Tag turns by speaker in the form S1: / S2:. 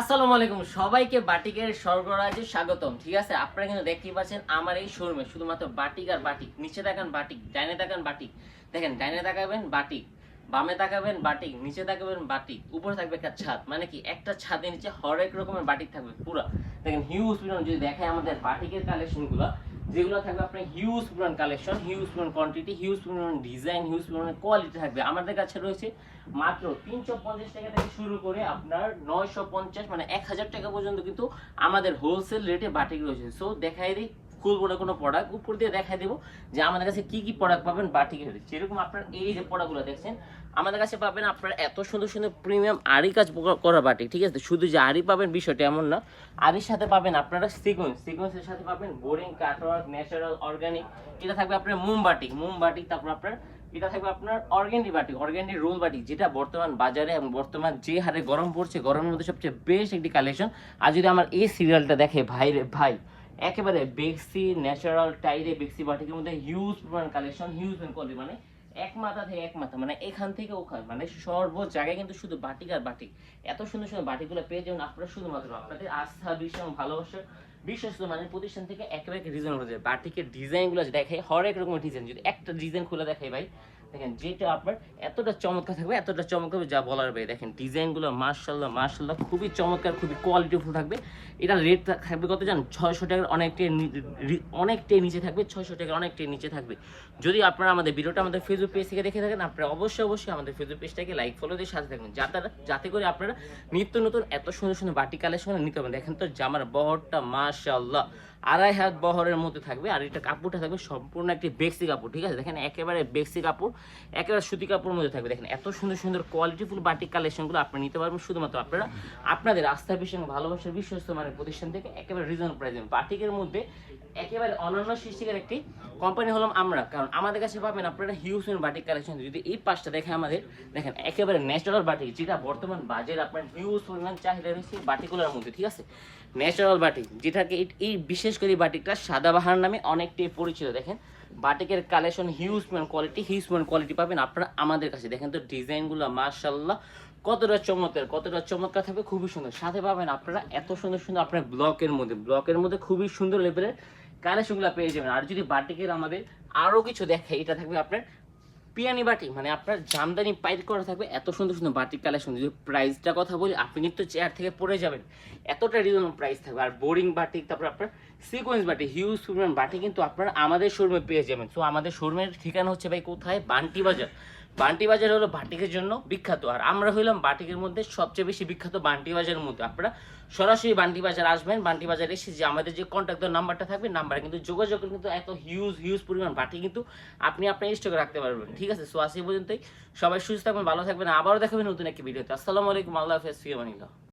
S1: আসসালামু আলাইকুম, সবাইকে বাটিকের স্বর্গরাজে স্বাগতম, ঠিক আছে? আপনারা কিন্তু দেখতেই পাচ্ছেন আমার এই শোরুমে শুধুমাত্র বাটিক আর বাটিক। নিচে তাকান বাটিক, ডাইনে তাকান বাটিক। দেখেন, ডাইনে তাকাবেন বাটিক, বামে তাকাবেন বাটিক, নিচে তাকাবেন বাটিক, উপরে থাকবে একটা ছাদ মানে কি একটা ছাদের নিচে হরেক রকমের বাটিক থাকবে পুরা। দেখেন হিউজ যদি দেখায় আমাদের বাটিকের কালেকশনগুলো যেগুলো থাকবে আপনার হিউজ পরিমাণ কালেকশন হিউজ পরিমাণ কোয়ান্টিটি হিউজ পরিমাণ ডিজাইন হিউজ পরিমাণ কোয়ালিটি থাকবে। আমাদের কাছে রয়েছে মাত্র তিনশো পঞ্চাশ টাকা থেকে শুরু করে আপনার নয়শো পঞ্চাশ মানে এক হাজার টাকা পর্যন্ত কিন্তু আমাদের হোলসেল রেটে বাটিক রয়েছে। সো দেখাই দিই খুলবো না কোনো প্রোডাক্ট উপর দিয়ে দেখাই দেবো যে আমাদের কাছে কি কি প্রোডাক্ট পাবেন বাটি বাটিকের যেরকম আপনার এই যে প্রোডাক্টগুলো দেখছেন, আমাদের কাছে পাবেন আপনার এত সুন্দর সুন্দর প্রিমিয়াম আড়ি কাজ করা বাটিক, ঠিক আছে? শুধু যে আড়ি পাবেন বিষয়টা এমন না, আড়ির সাথে পাবেন আপনারা সিকোয়েন্স সিকোয়েন্সের সাথে পাবেন বোরিং কাটওয়ার্ক ন্যাচারাল অর্গানিক এটা থাকবে আপনার মোম বাটিক মোম বাটিক, তারপর আপনার, এটা থাকবে আপনার organdy batik organdy roll batik, যেটা বর্তমান বাজারে এবং বর্তমান যে হারে গরম পড়ছে, গরমের মধ্যে সবচেয়ে বেস্ট একটি কালেকশন আর যদি আমার এই সিরিয়ালটা দেখে ভাই ভাই একেবারে বেক্সি ন্যাচারাল টাইরে বেক্সি বাটিকের মধ্যে হিউজ পরিমাণ কালেকশন হিউজ কোয়ালিটি মানে এক মাথা থেকে এক মাথা মানে এখান থেকে ওখান মানে সর্ব জায়গায় কিন্তু শুধু বাটিক আর বাটিক এত সুন্দর সুন্দর বাটিকগুলো পেয়ে যাবেন আপনারা শুধুমাত্র আপনাদের আস্থা, বিশ্বাস এবং ভালোবাসার বিশ্বস্ত মানের প্রতিষ্ঠান থেকে একেবারে রিজনেবল যায় বাটিকের ডিজাইনগুলো দেখাই, হরেক রকমের ডিজাইন যদি একটা ডিজাইন খুলে দেখাই ভাই দেখেন, যেটা আপনার এতটা চমৎকার থাকবে, এতটা চমৎকার যা বলার ভাই। দেখেন, ডিজাইনগুলো মার্শাল্লাহ মার্শাল্লাহ খুবই চমৎকার, খুবই কোয়ালিটিফুল থাকবে। এটা রেট থাকবে কত জান ছয়শো টাকার অনেকটাই অনেকটাই নিচে থাকবে, ছয়শো টাকার অনেকটাই নিচে থাকবে। যদি আপনারা আমাদের ভিডিওটা আমাদের ফেসবুক পেজ থেকে দেখে থাকেন, আপনারা অবশ্যই অবশ্যই আমাদের ফেসবুক পেজটাকে লাইক ফলো দিয়ে সাথে থাকবেন। যাতে যাতে করে আপনারা নিত্য নতুন, এত সুন্দর সুন্দর বাটি কালেকশন নিতে পারেন। দেখেন তো, জামার বহরটা মাশাল্লাহ আড়াই হাত বহরের মধ্যে থাকবে। আর এটা কাপড়টা থাকবে সম্পূর্ণ একটি বেক্সি কাপড়, ঠিক আছে? দেখেন, একেবারে বেক্সি কাপড়। একেবারে সুতি কাপড়ের মধ্যে থাকবে। দেখেন, এত সুন্দর সুন্দর কোয়ালিটিফুল বাটিক কালেকশনগুলো আপনি নিতে পারবেন। শুধুমাত্র আপনারা আপনাদের আস্থা বিশ্বাস ভালোবাসার বিশ্বস্ত মানের প্রতিষ্ঠান থেকে একেবারে রিজনেবল প্রাইসে বাটিকের মধ্যে একেবারে অনন্য সৃষ্টিকার একটি কোম্পানি হলাম আমরা। কারণ আমাদের কাছে পাবেন আপনারা হিউজ বাটিক কালেকশন যদি এই পাঁচটা দেখে আমাদের, দেখেন, একেবারে ন্যাচারাল বাটিক, যেটা বর্তমান বাজারে আপনার হিউজ পরিমাণ চাহিদা রয়েছে বাটিগুলোর মধ্যে, ঠিক আছে? ন্যাচারাল বাটিক, যেটাকে এই- বিশেষ করে বাটিকটা সাদাবাহার নামে অনেকটাই পরিচিত, দেখেন? বাটিকের কালেকশন হিউজ পরিমাণ কোয়ালিটি হিউজ পরিমাণ কোয়ালিটি পাবেন আপনারা আমাদের কাছে। দেখেন তো ডিজাইনগুলো মার্শাল্লাহ কতটা চমৎকার কতটা চমৎকার থাকবে, খুবই সুন্দর। সাথে পাবেন আপনারা এত সুন্দর সুন্দর আপনার ব্লকের মধ্যে ব্লকের মধ্যে খুবই সুন্দর লেভেলের কালেকশনগুলো পেয়ে যাবেন। আর যদি বাটিকের আমাদের আরও কিছু দেখে এটা থাকবে আপনার পিয়ানি বাটি। মানে আপনার জামদানি পাইট করা থাকবে, এত সুন্দর সুন্দর বাটিক কালেকশন। যদি প্রাইসটা কথা বলি, আপনি কিন্তু চেয়ার থেকে পড়ে যাবেন। এতটা রিজনেবল প্রাইস থাকবে। আর বোরিং বাটিক তারপর আপনার সিকোয়েন্স বাটি হিউজ পরিমাণ বাটি কিন্তু আপনারা আমাদের শোরুমে পেয়ে যাবেন। সো আমাদের শোরুমের ঠিকানা হচ্ছে ভাই কোথায়? বান্টি বাজার। বান্টি বাজার হলো বাটিকের জন্য বিখ্যাত। আর আমরা হইলাম বাটিকের মধ্যে সবচেয়ে বেশি বিখ্যাত বান্টি বাজারের মধ্যে। আপনারা সরাসরি বান্টি বাজার আসবেন বান্টি বাজার এসে যে আমাদের যে কন্ট্যাক্ট নাম্বারটা থাকবে নাম্বারে কিন্তু যোগাযোগ কিন্তু এত হিউজ হিউজ পরিমাণ বাটি কিন্তু আপনি আপনার স্টকে রাখতে পারবেন। ঠিক আছে? সো আসি পর্যন্তই। সবাই সুস্থ থাকবেন, ভালো থাকবেন। আবারও দেখাবেন নতুন একটি ভিডিওতে আসসালামু আলাইকুম। আল্লাহ হাফেজ। ফিয়ামানিল্লাহ